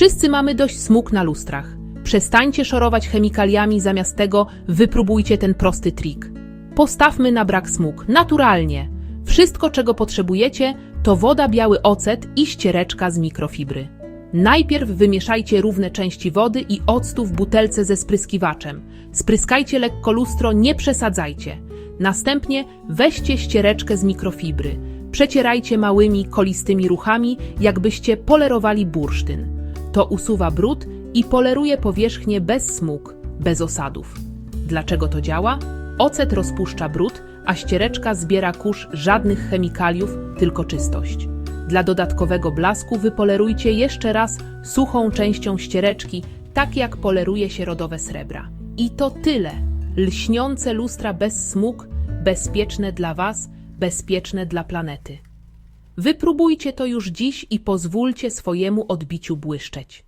Wszyscy mamy dość smug na lustrach. Przestańcie szorować chemikaliami, zamiast tego wypróbujcie ten prosty trik. Postawmy na brak smug, naturalnie. Wszystko, czego potrzebujecie, to woda, biały ocet i ściereczka z mikrofibry. Najpierw wymieszajcie równe części wody i octu w butelce ze spryskiwaczem. Spryskajcie lekko lustro, nie przesadzajcie. Następnie weźcie ściereczkę z mikrofibry. Przecierajcie małymi, kolistymi ruchami, jakbyście polerowali bursztyn. To usuwa brud i poleruje powierzchnię bez smug, bez osadów. Dlaczego to działa? Ocet rozpuszcza brud, a ściereczka zbiera kurz żadnych chemikaliów, tylko czystość. Dla dodatkowego blasku wypolerujcie jeszcze raz suchą częścią ściereczki, tak jak poleruje się rodowe srebra. I to tyle. Lśniące lustra bez smug, bezpieczne dla Was, bezpieczne dla planety. Wypróbujcie to już dziś i pozwólcie swojemu odbiciu błyszczeć.